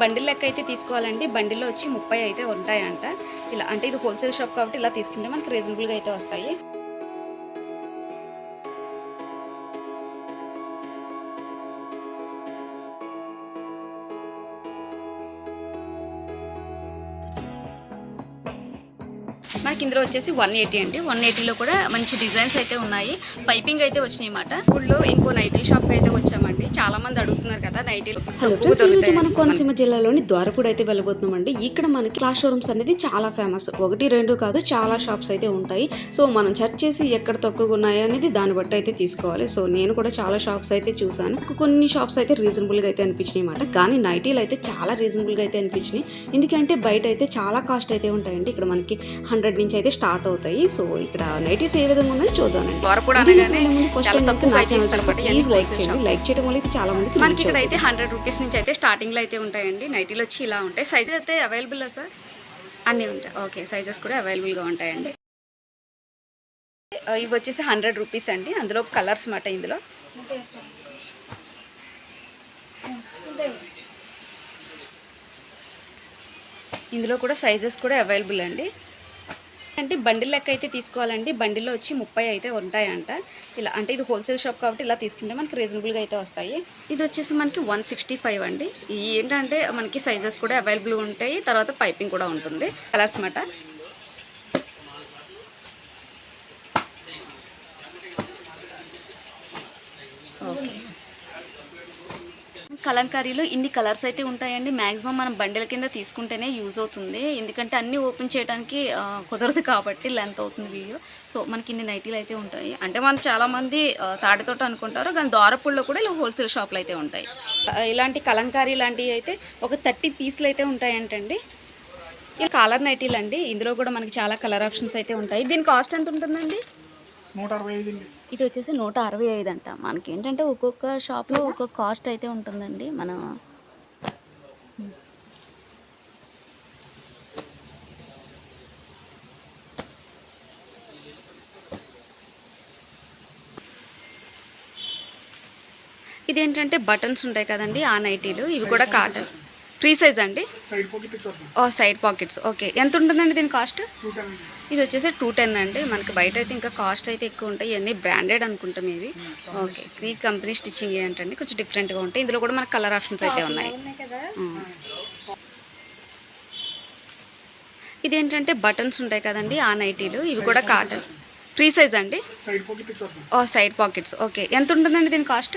Bundle లెక్క అయితే తీసుకోవాలండి. బండిల్లో వచ్చి ముప్పై అయితే ఉంటాయంట. ఇలా అంటే ఇది హోల్సేల్ షాప్ కాబట్టి ఇలా తీసుకుంటే మనకి రీజనబుల్గా అయితే వస్తాయి. మనకి ఇందులో వచ్చేసి వన్ ఎయిటీ అండి. వన్ ఎయిటీలో కూడా మంచి డిజైన్స్ అయితే ఉన్నాయి. పైపింగ్ అయితే వచ్చినాయి అన్నమాట. ఇప్పుడు ఇంకో నైటీ షాప్కి అయితే వచ్చామండి చాలా మంది అడుగుతున్నారు కదా నైటీలు హలో తక్కువ ఈరోజు మనం కోనసీమ జిల్లాలోని ద్వారపూడి అయితే వెళ్ళబోతున్నామండి. ఇక్కడ మనకి క్లాస్ షోరూమ్స్ అనేది చాలా ఫేమస్. ఒకటి రెండు కాదు చాలా షాప్స్ అయితే ఉంటాయి. సో మనం సెర్చ్ చేసి ఎక్కడ తక్కువగా ఉన్నాయి అనేది దాన్ని బట్టి అయితే తీసుకోవాలి. సో నేను కూడా చాలా షాప్స్ అయితే చూసాను కొన్ని షాప్స్ అయితే రీజనబుల్గా అయితే అనిపించినాయి అన్నమాట. కానీ నైటీలు అయితే చాలా రీజనబుల్గా అయితే అనిపించినాయి. ఎందుకంటే బయట అయితే చాలా కాస్ట్ అయితే ఉంటాయండి. ఇక్కడ మనకి హండ్రెడ్ నుంచి అయితే స్టార్ట్ అవుతాయి. సో ఇక్కడ నైటీస్ ఏ విధంగా ఉన్నాయో చూద్దామండి. ద్వారపూడి అనగానే చాలా తక్కువ అయితే ఇస్తారు అనమాట ఇవన్నీ లైక్ చేయండి. వల్ల చాలా మందికి మనకి ఇక్కడ. అయితే హండ్రెడ్ రూపీస్ నుంచి అయితే స్టార్టింగ్లో అయితే ఉంటాయండి. నైటీలు వచ్చి ఇలా ఉంటాయి. సైజెస్ అయితే అవైలబుల్ సార్? అన్నీ ఉంటాయి. ఓకే సైజెస్ కూడా అవైలబుల్గా ఉంటాయండి. ఇవి వచ్చేసి హండ్రెడ్ రూపీస్ అండి. అందులో కలర్స్ మాట ఇందులో. ఇందులో కూడా సైజెస్ కూడా అవైలబుల్ అండి. అంటే బండిల్ లెక్క అయితే తీసుకోవాలండి. బండిల్లో వచ్చి ముప్పై అయితే ఉంటాయంట. ఇలా అంటే ఇది హోల్సేల్ షాప్ కాబట్టి ఇలా తీసుకుంటే మనకి రీజనబుల్గా అయితే వస్తాయి. ఇది వచ్చేసి మనకి వన్ సిక్స్టీ ఫైవ్ అండి. ఏంటంటే మనకి సైజెస్ కూడా అవైలబుల్ ఉంటాయి. తర్వాత పైపింగ్ కూడా ఉంటుంది. కలర్స్ మాట. కలంకారీలో ఇన్ని కలర్స్ అయితే ఉంటాయండి. మ్యాక్సిమం మనం బండిల కింద తీసుకుంటేనే యూజ్ అవుతుంది. ఎందుకంటే అన్నీ ఓపెన్ చేయడానికి కుదరదు కాబట్టి లెంత్ అవుతుంది వీడియో. సో మనకి ఇన్ని నైటీలు అయితే ఉంటాయి. అంటే మనం చాలామంది తాటితోట అనుకుంటారు. కానీ దోరపుల్లో కూడా ఇలా హోల్సేల్ షాపులు అయితే ఉంటాయి. ఇలాంటి కలంకారీ లాంటివి అయితే ఒక థర్టీ పీసులు అయితే ఉంటాయంటండి. ఇది కాలర్ నైటీలు అండి. ఇందులో కూడా మనకి చాలా కలర్ ఆప్షన్స్ అయితే ఉంటాయి. దీని కాస్ట్ ఎంత ఉంటుందండి? నూట అరవై ఐదు అండి. ఇది వచ్చేసి నూట అరవై ఐదు అంట. మనకి ఏంటంటే ఒక్కొక్క షాప్లో ఒక్కొక్క కాస్ట్ అయితే ఉంటుందండి. మనం ఇదేంటంటే బటన్స్ ఉంటాయి కదండి ఆ నైటీలు. ఇవి కూడా కాటన్. ఫ్రీ సైజ్ అండి? ఓ సైడ్ పాకెట్స్. ఓకే. ఎంత ఉంటుందండి దీని కాస్ట్? ఇది వచ్చేసి టూ టెన్ అండి. మనకి బయట అయితే ఇంకా కాస్ట్ అయితే ఎక్కువ ఉంటాయి. ఇవన్నీ బ్రాండెడ్ అనుకుంటాం ఇవి ఓకే. ఈ కంపెనీ స్టిచ్చింగ్ ఏంటండి? కొంచెం డిఫరెంట్గా ఉంటాయి. ఇందులో కూడా మనకి కలర్ ఆప్షన్స్ అయితే ఉన్నాయి. ఇదేంటంటే బటన్స్ ఉంటాయి కదండి ఆ నైటీలు. ఇవి కూడా కాటన్ ఫ్రీ సైజ్ అండి? ఓ సైడ్ పాకెట్స్. ఓకే. ఎంత ఉంటుందండి దీని కాస్ట్?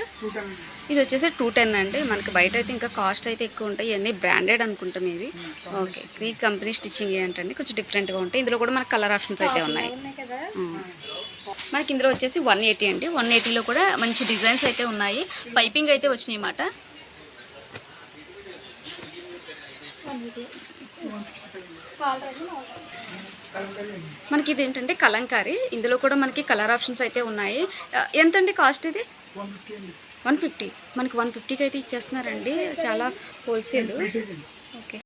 ఇది వచ్చేసి టూ టెన్ అండి. మనకి బయట అయితే ఇంకా కాస్ట్ అయితే ఎక్కువ ఉంటాయి. ఇవన్నీ బ్రాండెడ్ అనుకుంటాం ఇవి ఓకే. ఈ కంపెనీ స్టిచ్చింగ్ ఏంటండి? కొంచెం డిఫరెంట్గా ఉంటాయి. ఇందులో కూడా మనకి కలర్ ఆప్షన్స్ అయితే ఉన్నాయి. మనకి ఇందులో వచ్చేసి వన్ ఎయిటీ అండి. వన్ ఎయిటీలో కూడా మంచి డిజైన్స్ అయితే ఉన్నాయి. పైపింగ్ అయితే వచ్చినాయి అన్నమాట. మనకి ఇది ఏంటంటే కలంకారీ. ఇందులో కూడా మనకి కలర్ ఆప్షన్స్ అయితే ఉన్నాయి. ఎంతండి కాస్ట్ ఇది? One fifty. మనకి వన్ ఫిఫ్టీకి అయితే ఇచ్చేస్తున్నారండి. చాలా హోల్సేల్. అండి